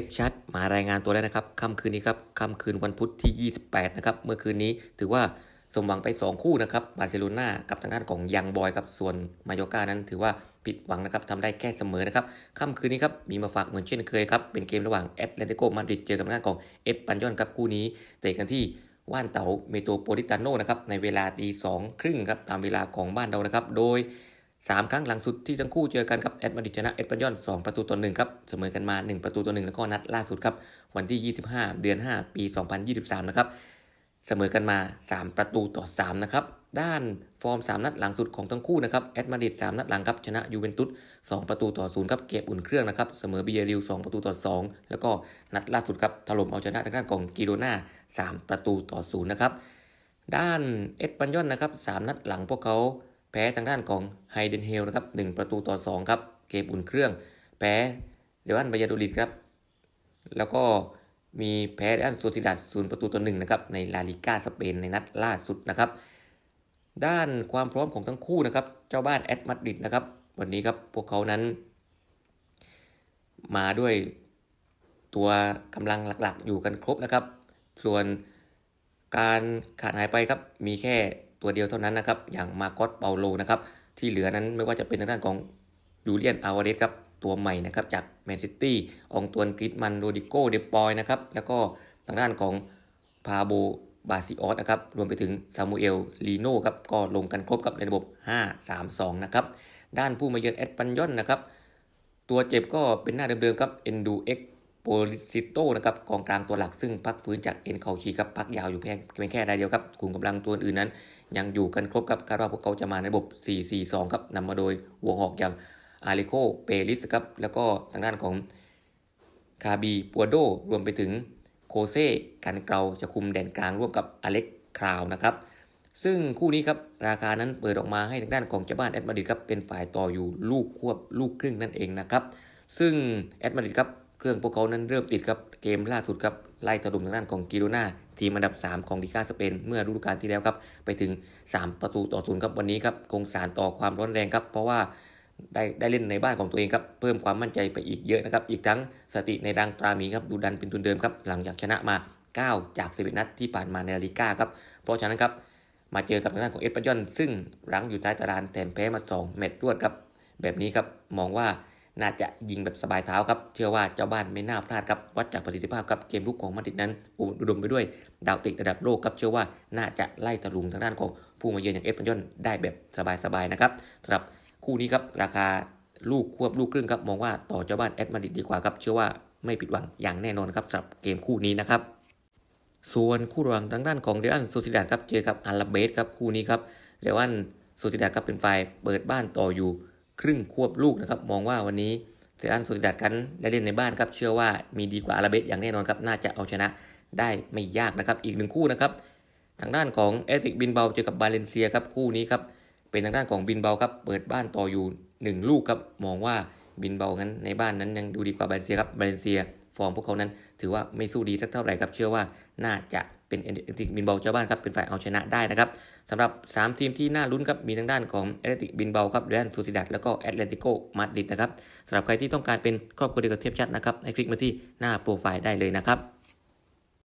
พชัดมารายงานตัวแล้วนะครับค่ำคืนนี้ครับค่ำคืนวันพุธที่ 28 นะครับ เมื่อคืนนี้ถือว่าสมหวังไป 2 คู่นะครับบาร์เซโลนากับทางด้านของยังบอยครับส่วนมาโยกานั้นถือว่าผิดหวังนะครับทำได้แค่เสมอนะครับค่ำคืนนี้ครับมีมาฝากเหมือนเช่นเคยครับ เป็นเกมระหว่างแอตเลติโกมาดริดเจอกับทางด้านของเอสปันยอนครับคู่นี้เตะกันที่ว่านเต๋าเมโตโปลิตาโนนะครับในเวลาตีสองครึ่งครับตามเวลาของบ้านเรานะครับ โดย สามครั้งหลังสุดที่ทั้งคู่เจอกันครับแอดมาดิชนะเอสปันยอน2ประตูต่อหนึ่งครับเสมอกันมา 1 ประตูต่อหนึ่งแล้วก็นัดล่าสุดครับวันที่ 25 เดือน 5 ปี 2023 นะครับเสมอกันมา 3 ประตูต่อ3นะครับด้านฟอร์ม 3 นัดหลังสุดของทั้งคู่นะครับแอดมาดริด3นัดหลังครับชนะยูเวนตุส2ประตูต่อ0ครับเก็บอุ่นเครื่องนะครับเสมอบิเยริว2ประตูต่อ 2 แล้วก็นัดล่าสุดครับถล่มเอาชนะทางด้านของกิโดนา3ประตูต่อ0นะครับด้านเอสปันยอนนะครับ3นัดหลังพวกเขา แพ้ทางด้านของไฮเดนเฮลนะครับ1ประตูต่อ2ครับเกมอุ่นเครื่อง แพ้เดวันบายาโดลิดครับแล้วก็มีแพ้ด้านโซซิดัสศูนย์ประตูต่อหนึ่งนะครับในลาลิก้าสเปนในนัดล่าสุดนะครับ ด้านความพร้อมของทั้งคู่นะครับ เจ้าบ้านแอตมาดริดนะครับ วันนี้ครับพวกเขานั้น มาด้วยตัวกำลังหลักๆ อยู่กันครบนะครับ ส่วนการขาดหายไปครับมีแค่ ตัวเดียวเท่านั้นนะครับ อย่างมาโกอสเปาโลนะครับที่เหลือนั้นไม่ว่าจะเป็นทางด้านของยูเลียนอาวาเดสครับตัวใหม่นะครับจากแมนซิตี้องตวนกริดมันโรดิโกเดปอยนะครับแล้วก็ทางด้านของพาโบบาซิออสนะครับรวมไปถึงซามูเอลลีโน่ครับก็ลงกันครบกับในระบบ 5-3-2 นะครับด้านผู้มาเยือนแอดปันยอนนะครับตัวเจ็บก็เป็นหน้าเดิมๆครับเอนดูเอ็ก ปลิซิโตนะครับกองกลางตัวหลักซึ่งพักฟื้นจากเอ็นเข่าฉีกครับพักยาวอยู่เพียงเพียงแค่รายเดียวครับกลุ่มกำลังตัวอื่นนั้น ยังอยู่กันครบครับคาดว่าพวกเขาจะมาในระบบ 4-4-2 ครับนำมาโดยหัวหอกอย่างอาริโคเปริสครับแล้วก็ทางด้านของคาบีปัวโดรวมไปถึงโคเซ่กันเกลาจะคุมแดนกลางร่วมกับอเล็กคราวนะครับ ซึ่งคู่นี้ครับราคานั้นเปิดออกมาให้ทางด้านของเจ้าบ้านแอดมาดริดครับเป็นฝ่ายต่ออยู่ลูกควบลูกครึ่งนั่นเองนะครับ ซึ่งแอดมาดริดครับ เครื่องพวกเขานั้นเริ่มติดครับเกมล่าสุดครับไล่ถล่มทางด้านของกิโรนาทีมอันดับ 3 ของลีกาสเปนเมื่อฤดูกาลที่แล้วครับไปถึง 3 ประตูต่อศูนย์ครับวันนี้ครับคงสารต่อความร้อนแรงครับเพราะว่าได้ได้เล่นในบ้านของตัวเองครับเพิ่มความมั่นใจไปอีกเยอะนะครับอีกทั้งสติในรังตรามีครับดูดันเป็นทุนเดิมครับหลังจากชนะมา 9 จาก11นัดที่ผ่านมาในลาลิก้าครับเพราะฉะนั้นครับมาเจอกับทางด้านของเอสปันยอนซึ่งรั้งอยู่ท้ายตารางแถมแพ้มา2แมตช์รวดครับแบบนี้ครับมองว่า น่าจะยิงแบบสบายเท้าครับ เชื่อว่าเจ้าบ้านไม่น่าพลาดครับวัดจากประสิทธิภาพครับเกมลุกของมาดริดนั้นอุดมไปด้วยดาวเตะระดับโลกครับเชื่อว่าน่าจะไล่ตะลุมทางด้านของผู้มาเยือนอย่างเอสปันยอนได้แบบสบายๆนะครับสำหรับคู่นี้ครับราคาลูกควบลูกครึ่งครับมองว่าต่อเจ้าบ้านแอตมาดริดดีกว่าครับเชื่อว่าไม่ผิดหวังอย่างแน่นอนครับสำหรับเกมคู่นี้นะครับส่วนคู่ระหว่างทางด้านของเรอันโซซิดาครับเจอกับอาราเบสครับคู่นี้ครับเรอันโซซิดาครับเป็นฝ่ายเปิดบ้านต่ออยู่ ครึ่งควบลูกนะครับ มองว่าวันนี้เซอันโซซิดาดกันได้เล่นในบ้านครับ เชื่อว่ามีดีกว่าอาราเบสอย่างแน่นอนครับ น่าจะเอาชนะได้ไม่ยากนะครับ อีกหนึ่งคู่นะครับ ทางด้านของเอติกบินเบาเจอกับบาเลนเซียครับ คู่นี้ครับ เป็นทางด้านของบินเบาครับ เปิดบ้านต่ออยู่ 1 ลูกครับ มองว่าบินเบางั้นในบ้านนั้นยังดูดีกว่าบาเลนเซียครับ บาเลนเซีย ฟอร์มพวกเขานั้น ถือว่าไม่สู้ดีสักเท่าไหร่ครับ เชื่อว่าน่าจะ เป็นเอติกบินเบาเจ้าบ้านครับเป็นฝ่ายเอาชนะได้นะครับสำหรับ 3 ทีมที่น่าลุ้นครับมีทางด้านของเอตเลติกบินเบาครับเรอันซูซิดัดแล้วก็แอตเลติโกมาดริดนะครับสำหรับใครที่ต้องการเป็นครอบครัวเดียวกับเทพชัดนะครับให้คลิกมาที่หน้าโปรไฟล์ได้เลยนะครับ